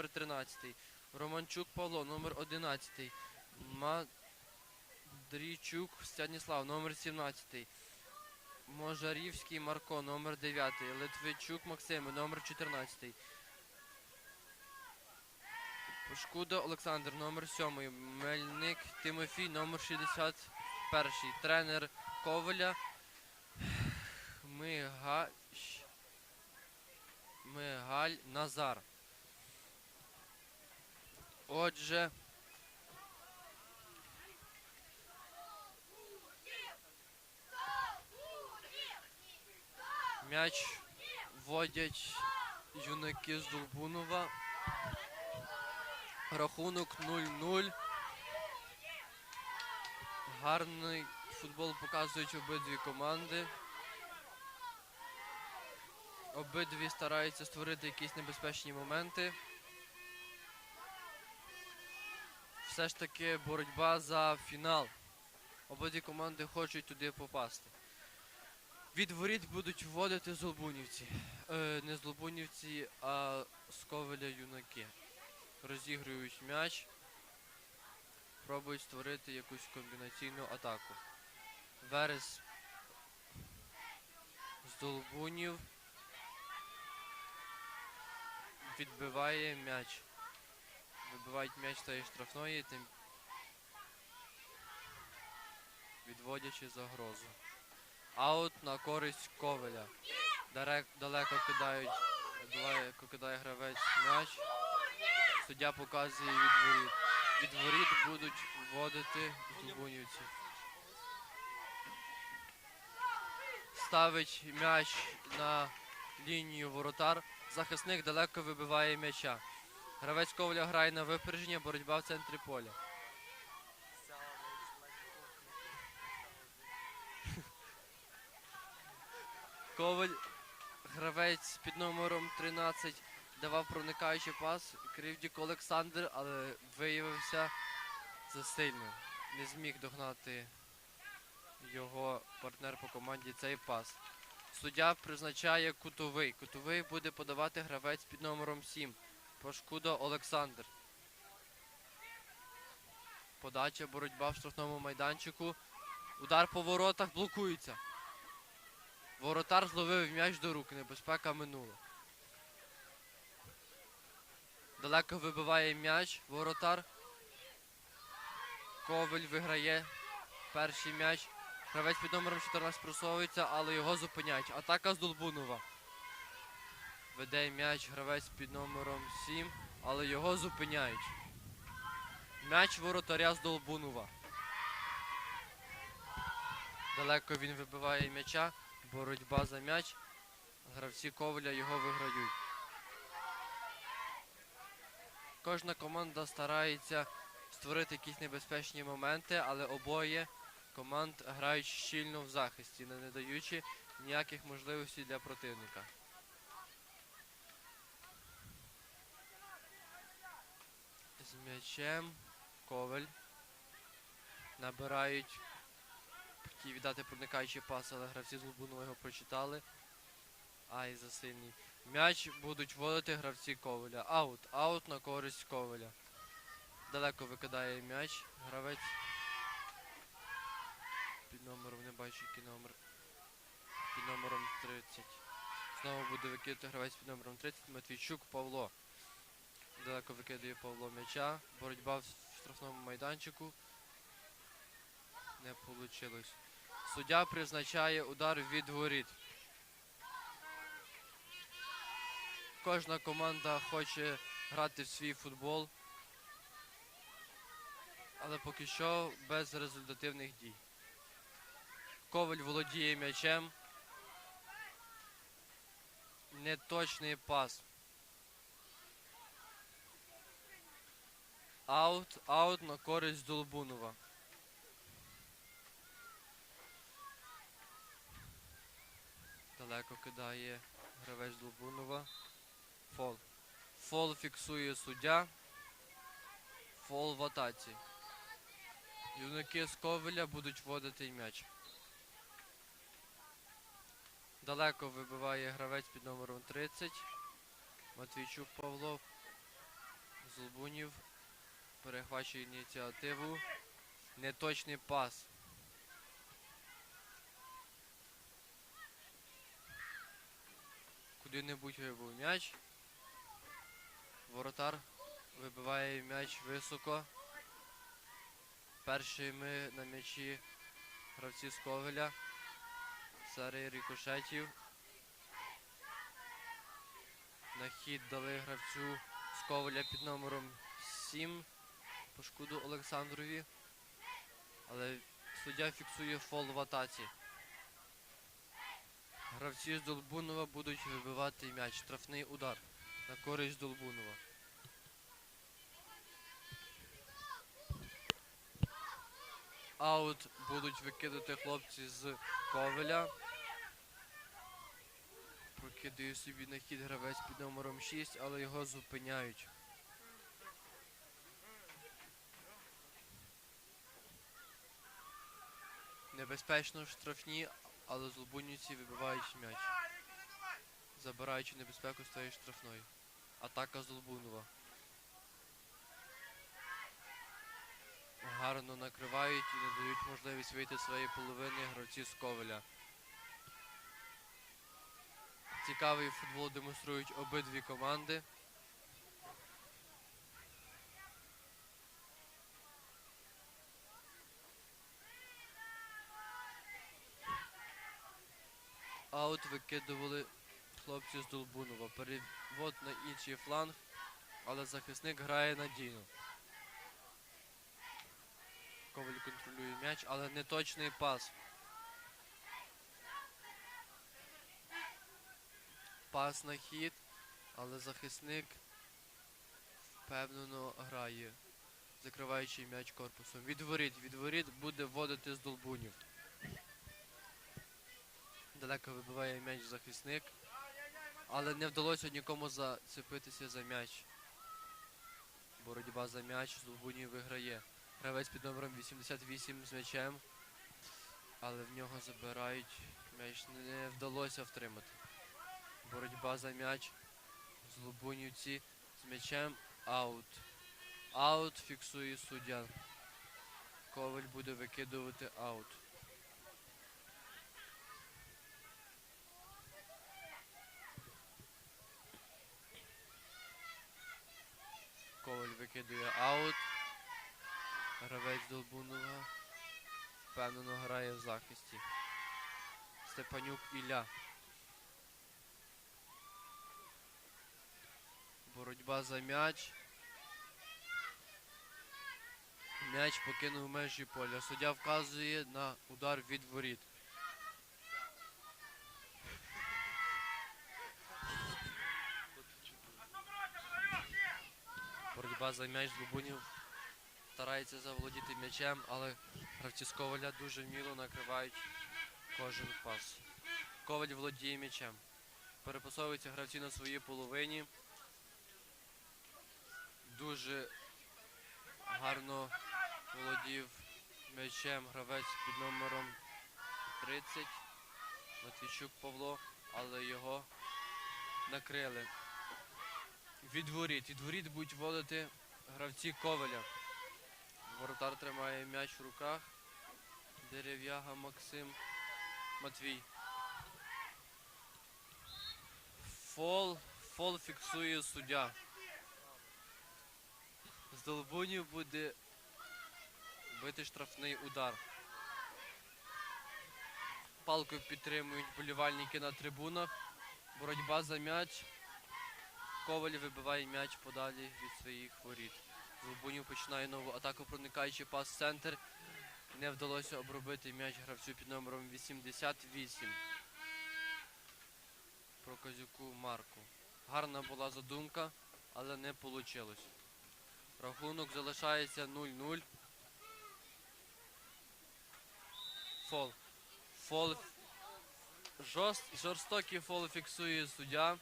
номер 13. Романчук Павло, номер 11. Мадрійчук Станіслав, номер 17. Можарівський Марко, номер 9. Литвичук Максим, номер 14. Пошкуда Олександр, номер 7. Мельник Тимофій, номер 61. Тренер Коваля. Мигаль Назар. Отже. М'яч вводять юнаки з Долбунова. Рахунок 0-0. Гарний футбол показують обидві команди. Обидві стараються створити якісь небезпечні моменти. Все ж таки боротьба за фінал. Обидві команди хочуть туди попасти. Від воріт будуть вводити золбунівці. Е, не золбунівці, а з ковеля юнаки. Розігрують м'яч. Пробують створити якусь комбінаційну атаку. Верес з Долбунів відбиває м'яч. Вибивають м'яч з тієї штрафної, тим відводячи загрозу. Аут на користь Ковеля. Дарек, далеко кидають, далеко кидає гравець м'яч. Суддя показує від воріт. Від воріт будуть вводити Зубунівці. Ставить м'яч на лінію воротар. Захисник далеко вибиває м'яча. Гравець Ковля грає на випередження, боротьба в центрі поля. Коваль, гравець під номером 13, давав проникаючий пас. Кривдік Олександр, але виявився засильним. Не зміг догнати його партнер по команді цей пас. Суддя призначає кутовий. Кутовий буде подавати гравець під номером 7. Пашкуда Олександр. Подача, боротьба в штрафному майданчику. Удар по воротах блокується. Воротар зловив м'яч до рук. Небезпека минула. Далеко вибиває м'яч. Воротар. Ковель виграє перший м'яч. Гравець під номером 14 просовується, але його зупиняють. Атака з Долбунова. Веде м'яч гравець під номером 7, але його зупиняють. М'яч воротаря з Долбунова. Далеко він вибиває м'яча. Боротьба за м'яч. Гравці Коваля його виграють. Кожна команда старається створити якісь небезпечні моменти, але обоє команд грають щільно в захисті, не не даючи ніяких можливостей для противника. З м'ячем Коваль. Набирають. Хотів віддати проникаючий пас, але гравці з Лубунова його прочитали. Ай, засильний. М'яч будуть вводити гравці Коваля. Аут. Аут на користь Коваля. Далеко викидає м'яч. Гравець. Під номером не бачу, який номер. Під номером 30. Знову буде викидати гравець під номером 30. Матвійчук Павло. Далеко викидає Павло м'яча. Боротьба в штрафному майданчику. Не вийшло. Суддя призначає удар від воріт. Кожна команда хоче грати в свій футбол. Але поки що без результативних дій. Коваль володіє м'ячем. Неточний пас. Аут, аут на користь Долбунова. Далеко кидає гравець Долбунова. Фол. Фол фіксує суддя. Фол в атаці. Юнаки з Ковеля будуть вводити м'яч. Далеко вибиває гравець під номером 30. Матвійчук Павло. Долбунів перехвачує ініціативу. Неточний пас. Куди-небудь вибив м'яч. Воротар вибиває м'яч високо. Першими на м'ячі гравці з Ковеля. Серія рікошетів. На хід дали гравцю з Ковеля під номером 7 Пашкуду Олександрові. Але суддя фіксує фол в атаці. Гравці з Долбунова будуть вибивати м'яч. Штрафний удар на користь Долбунова. Аут будуть викидати хлопці з Ковеля. Прокидає собі на хід гравець під номером 6, але його зупиняють. Небезпечно штрафні, але злобунівці вибивають м'яч. Забираючи небезпеку з тієї штрафної. Атака Золбунова. Гарно накривають і не дають можливість вийти з своєї половини гравці з Ковеля. Цікавий футбол демонструють обидві команди. Аут викидували хлопці з Долбунова. Перевод на інший фланг, але захисник грає надійно. Коваль контролює м'яч, але не точний пас. Пас на хід, але захисник впевнено грає, закриваючи м'яч корпусом. Від воріт, від воріт буде вводити з долбунів. Далеко вибиває м'яч захисник, але не вдалося нікому зацепитися за м'яч. Боротьба за м'яч долбунів виграє. Гравець під номером 88 з м'ячем, але в нього забирають м'яч. Не вдалося втримати. Боротьба за м'яч. Злобунівці з м'ячем. Аут. Аут фіксує суддя. Коваль буде викидувати аут. Коваль викидує аут. Гравець Долбунова впевнено грає в захисті. Степанюк Ілля. Боротьба за м'яч. М'яч покинув межі поля. Суддя вказує на удар від воріт. Боротьба за м'яч Лубунів старається заволодіти м'ячем, але гравці з Коваля дуже вміло накривають кожен пас. Коваль володіє м'ячем. Перепасовуються гравці на своїй половині. Дуже гарно володів м'ячем гравець під номером 30. Матвійчук Павло, але його накрили. Від воріт. Будуть водити гравці Коваля. Воротар тримає м'яч в руках. Дерев'яга Максим Матвій. Фол. Фол фіксує суддя. З Долбунів буде бити штрафний удар. Палкою підтримують болівальники на трибунах. Боротьба за м'яч. Коваль вибиває м'яч подалі від своїх воріт. Лубунів починає нову атаку, проникаючи пас центр. Не вдалося обробити м'яч гравцю під номером 88. Проказюку Марку. Гарна була задумка, але не вийшло. Рахунок залишається 0-0. Фол. Фол. Жорст, жорстокий фол фіксує суддя.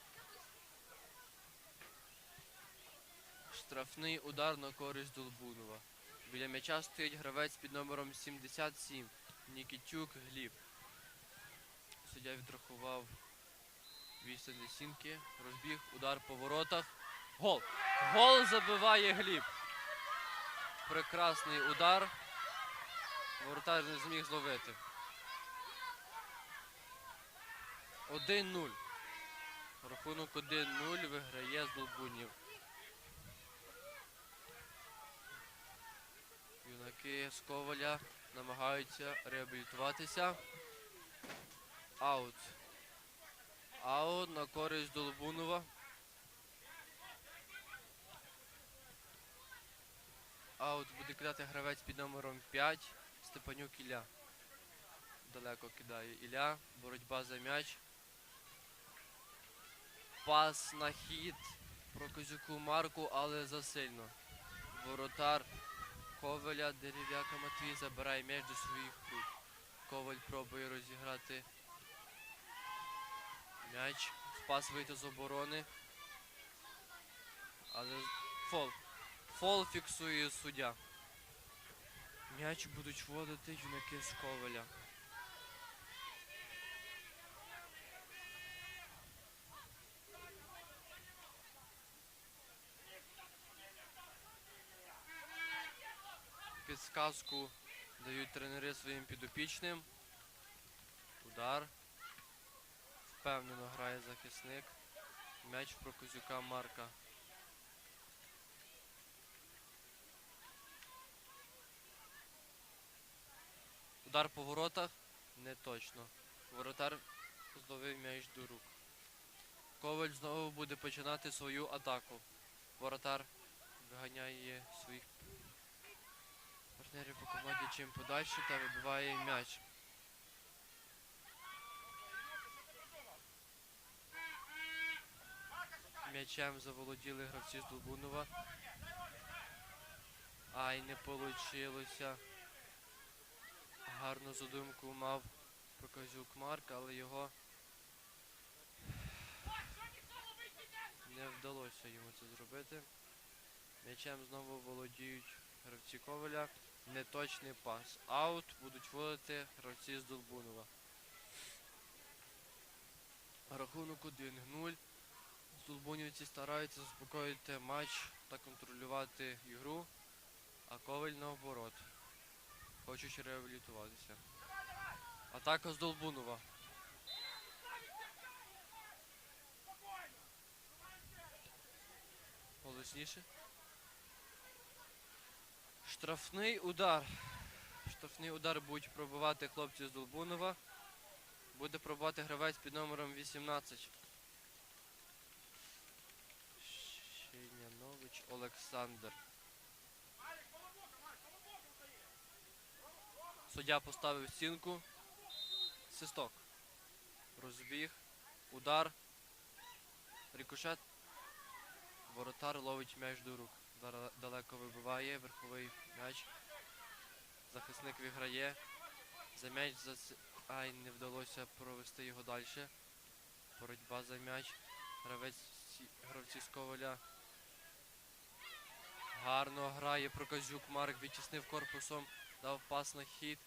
Штрафний удар на користь Долбунова. Біля м'яча стоїть гравець під номером 77 Нікітюк Гліб. Суддя відрахував відстань сінки, розбіг, удар по воротах. Гол. Гол забиває Гліб. Прекрасний удар. Воротар не зміг зловити. 1-0. Рахунок 1-0 виграє з Долбунів. Юнаки з Коваля намагаються реабілітуватися. Аут. Аут на користь Долбунова. Аут буде кидати гравець під номером 5. Степанюк Ілля. Далеко кидає Ілля. Боротьба за м'яч. Пас на хід Прокозюку Марку, але засильно. Воротар Коваля Дерев'яка Матвій забирає м'яч до своїх рук. Коваль пробує розіграти м'яч. Спас вийти з оборони. Але фол. Фол фіксує суддя. М'яч будуть вводити юнаки з Коваля. Підсказку дають тренери своїм підопічним. Удар. Впевнено грає захисник. М'яч в Прокозюка Марка. Удар по воротах не точно. Воротар зловив м'яч до рук. Коваль знову буде починати свою атаку. Воротар виганяє своїх партнерів по команді чим подальше та вибиває м'яч. М'ячем заволоділи гравці з Долбунова. Ай, не получилося. Гарну задумку мав Проказюк Марк, але його не вдалося йому це зробити. М'ячем знову володіють гравці Коваля. Неточний пас. Аут будуть вводити гравці з Долбунова. Рахунок 1-0. Долбунівці стараються заспокоїти матч та контролювати ігру, а Коваль наоборот. Хочуть реабілітуватися. Атака з Долбунова. Голосніше. Штрафний удар. Штрафний удар будуть пробивати хлопці з Долбунова. Буде пробувати гравець під номером 18. Щенянович Олександр. Суддя поставив стінку. Свисток. Розбіг. Удар. Рикошет. Воротар ловить м'яч до рук. Далеко вибиває верховий м'яч. Захисник виграє. За м'яч за Ай, не вдалося провести його далі. Боротьба за м'яч. Гравець гравці з Коваля. Гарно грає Проказюк Марк, відтіснив корпусом, дав пас на хід.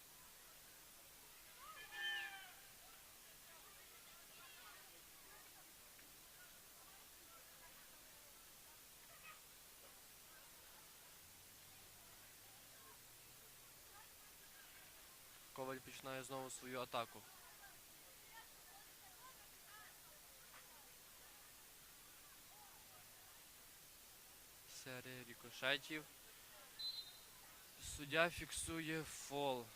Коваль починає знову свою атаку. Серія рікошетів. Суддя фіксує фол.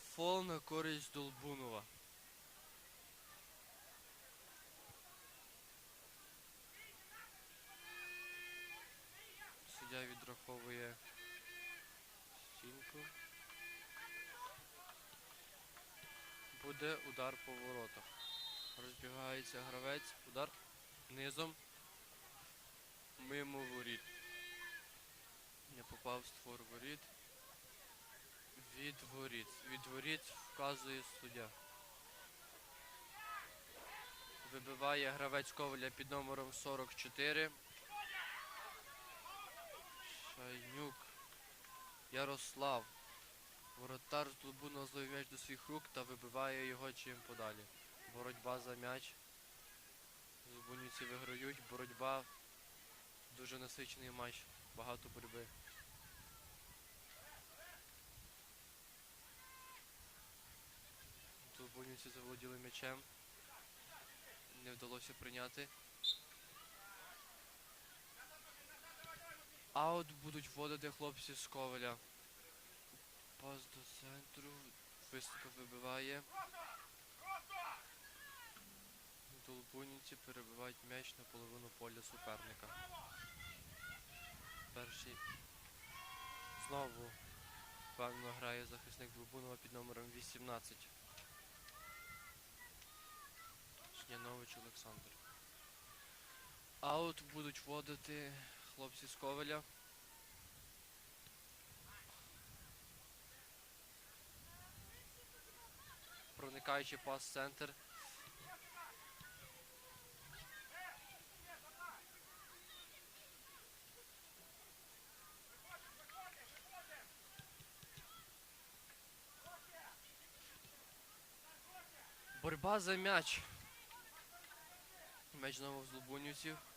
Фол на користь Долбунова. Суддя відраховує стінку. Буде удар по воротах. Розбігається гравець. Удар низом. Мимо воріт. Не попав створ воріт. Від воріт. Від воріт вказує суддя. Вибиває гравець Коваля під номером 44. Шайнюк. Ярослав. Воротар з Долбунова зловив м'яч до своїх рук та вибиває його чим подалі. Боротьба за м'яч. Зубунівці виграють. Боротьба. Дуже насичений матч. Багато боротьби. Зубунівці заволоділи м'ячем. Не вдалося прийняти. Аут будуть вводити хлопці з Ковеля. Пас до центру. Високо вибиває. Долбунівці перебивають м'яч на половину поля суперника. Перший знову впевнено грає захисник Долбунова під номером 18. Шнянович Олександр. Аут будуть вводити хлопці з Ковеля. Проникаючи пас центр. Борьба за м'яч. М'яч знову в Злобунівців.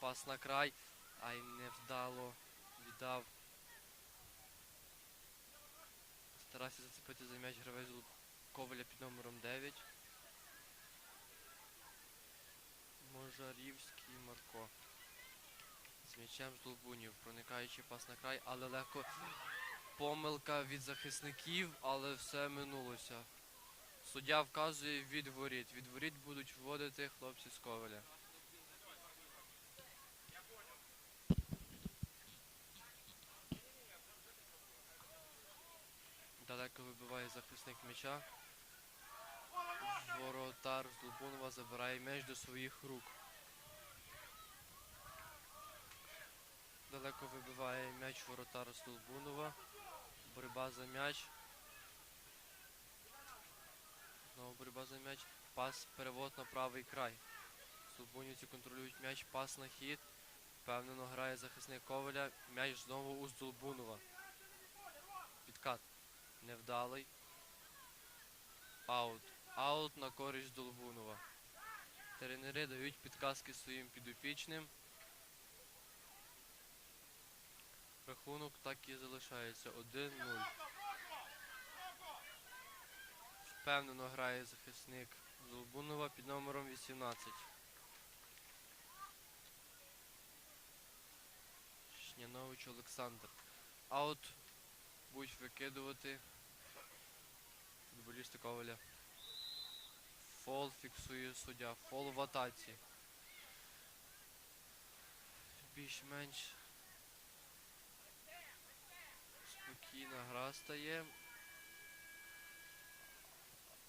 Пас на край. Ай, невдало. Віддав. Старався зацепити за м'яч гравець Коваля під номером 9. Можарівський Марко. З м'ячем з Долбунів. Проникаючи пас на край, але легко. Помилка від захисників, але все минулося. Суддя вказує від воріт. Від воріт будуть вводити хлопці з Коваля. Далеко вибиває захисник м'яча. Воротар з Лубунова забирає м'яч до своїх рук. Далеко вибиває м'яч воротар з Лубунова. За м'яч. Знову боротьба за м'яч. Пас перевод на правий край. Слобунівці контролюють м'яч, пас на хід. Впевнено грає захисник Коваля. М'яч знову у Здолбунова. Невдалий. Аут. Аут на користь Долбунова. Тренери дають підказки своїм підопічним. Рахунок так і залишається 1-0. Впевнено грає захисник Золбунова під номером 18. Шнянович Олександр. Аут будуть викидувати футболісти Коваля. Фол фіксує суддя. Фол в атаці. Більш-менш спокійна гра стає.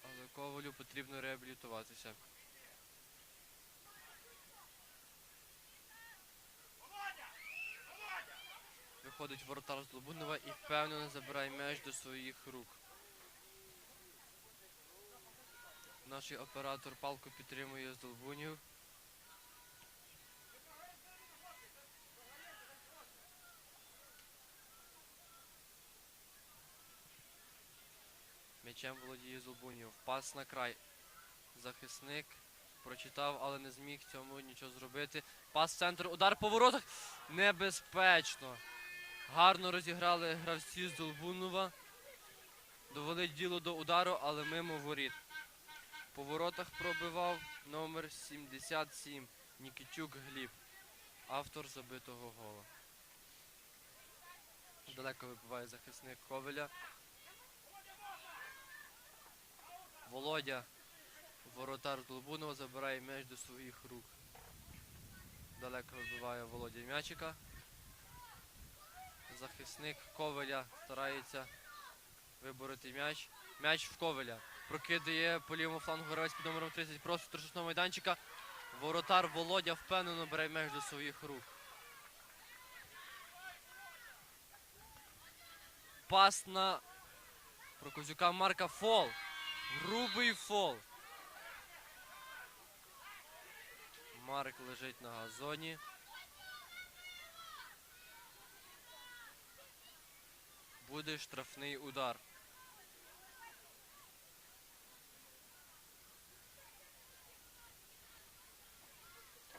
Але Ковалю потрібно реабілітуватися. Виходить воротар з Лобунова і впевнено забирає м'яч до своїх рук. Наш оператор палку підтримує з Долбунів. М'ячем володіє Золбунів. Пас на край. Захисник прочитав, але не зміг цьому нічого зробити. Пас в центр, удар по воротах. Небезпечно. Гарно розіграли гравці з Долбунова. Довели діло до удару, але мимо воріт. По воротах пробивав номер 77 Нікітюк Гліб, автор забитого гола. Далеко вибиває захисник Ковеля. Володя, воротар Долбунова, забирає м'яч до своїх рук. Далеко вибиває Володя м'ячика. Захисник Ковеля старається вибороти м'яч. М'яч в Ковеля. Прокидає по лівому флангу гравець під номером 30 просто штрафного майданчика. Воротар Володя впевнено бере м'яч до своїх рук. Пас на Прокозюка Марка фол. Грубий фол. Марк лежить на газоні. Буде штрафний удар.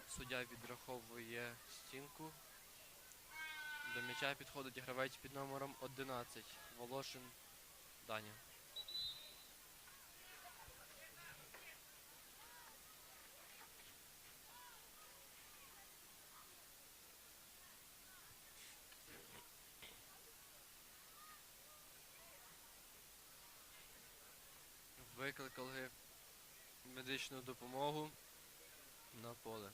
Суддя відраховує стінку. До м'яча підходить гравець під номером 11. Волошин Даня. Викликали медичну допомогу на поле.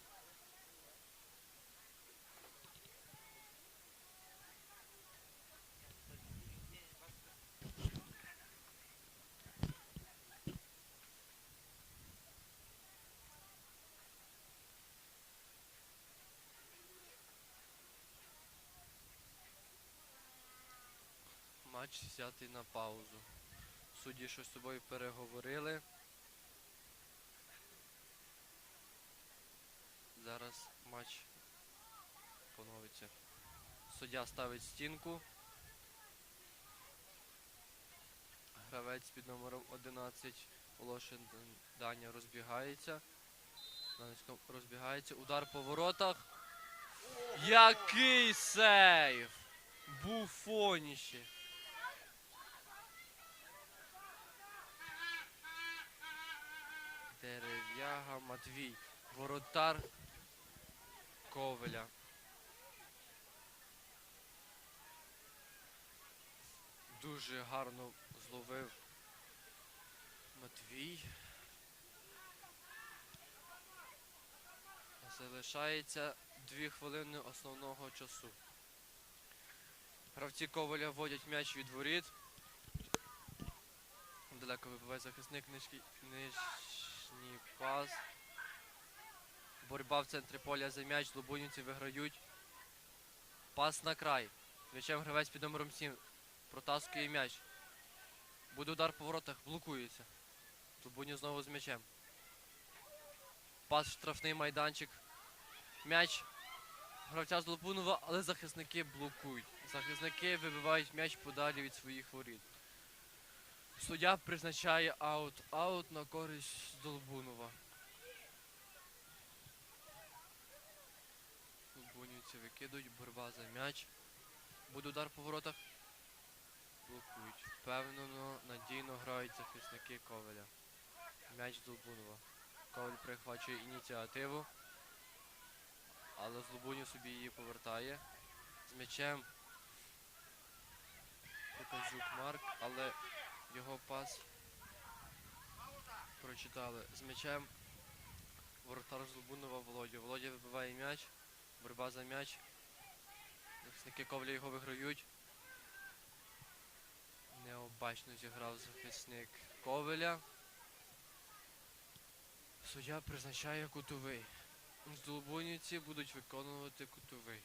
Матч взятий на паузу. Судді щось з собою переговорили. Зараз матч поновиться. Суддя ставить стінку. Гравець під номером 11 Волошин Даня розбігається. Розбігається. Удар по воротах. Який сейв! Буфоніще! Дерев'яга Матвій. Воротар Ковеля. Дуже гарно зловив Матвій. Залишається дві хвилини основного часу. Гравці Коваля вводять м'яч від воріт. Далеко вибиває захисник нижній, нижній пас. Боротьба в центрі поля за м'яч. Лубунівці виграють. Пас на край. М'ячем гравець під номером 7. Протаскує м'яч. Буде удар по воротах. Блокується. Лубунів знову з м'ячем. Пас в штрафний майданчик. М'яч гравця з Лобунова, але захисники блокують. Захисники вибивають м'яч подалі від своїх воріт. Суддя призначає аут-аут на користь Долбунова. Долбунівці викидують, боротьба за м'яч. Буде удар по воротах. Блокують. Впевнено, надійно грають захисники Коваля. М'яч Долбунова. Коваль прихвачує ініціативу. Але Злобунів собі її повертає. З м'ячем Показюк Марк, але його пас прочитали. З м'ячем воротар Злобунова Володя. Володя вибиває м'яч. Боротьба за м'яч. Захисники Ковля його виграють. Необачно зіграв захисник Ковеля. Суддя призначає кутовий. Здолбунівці будуть виконувати кутовий.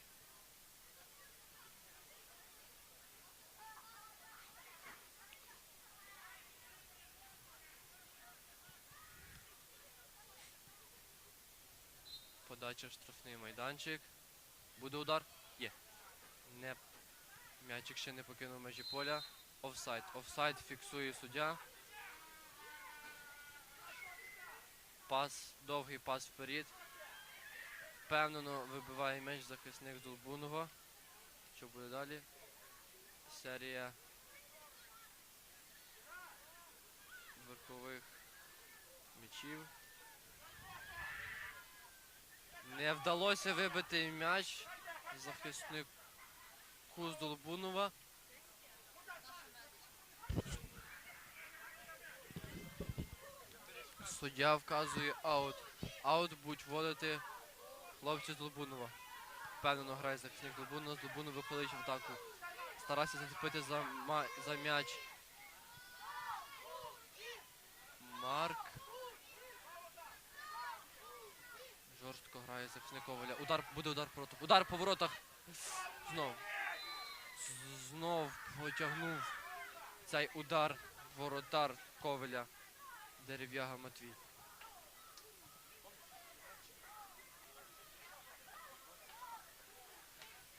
Подача в штрафний майданчик. Буде удар? Є. Не. М'ячик ще не покинув межі поля. Офсайд. Офсайд фіксує суддя. Пас, довгий пас вперед. Впевнено вибиває м'яч захисник Долбунова. Що буде далі? Серія верхових м'ячів. Не вдалося вибити м'яч захиснику з Долбунова. Суддя вказує аут. Аут будуть вводити хлопці з Лобунова. Впевнено грає захисник Лобунова. З Лобунов виходить в атаку. Старався зацепити за, за м'яч. Марк. Жорстко грає захисник Коваля. Удар, буде удар воротах. Удар по воротах. Знов. Знов потягнув цей удар воротар Коваля. Дерев'яга Матвій.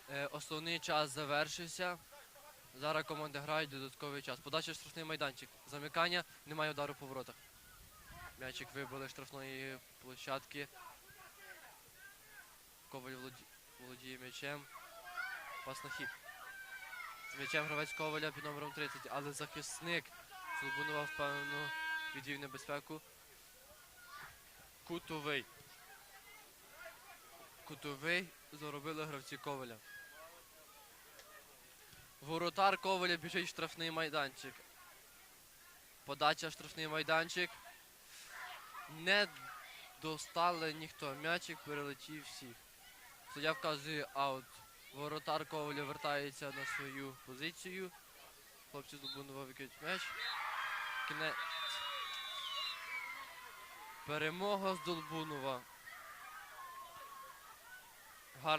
Е, Основний час завершився. Зараз команди грають додатковий час. Подача в штрафний майданчик. Замикання, немає удару по воротах. М'ячик вибили штрафної площадки. Коваль володі... володіє м'ячем. Пас на хід. М'ячем гравець Коваля під номером 30, але захисник Слобунова впевнено відвів небезпеку. Кутовий. Кутовий заробили гравці Коваля. Воротар Коваля біжить штрафний майданчик. Подача штрафний майданчик. Не достали ніхто. М'ячик перелетів всіх. Суддя вказує аут. Воротар Коваля вертається на свою позицію. Хлопці з Лубунова викидають м'яч. Кінець. Перемога з Долбунова.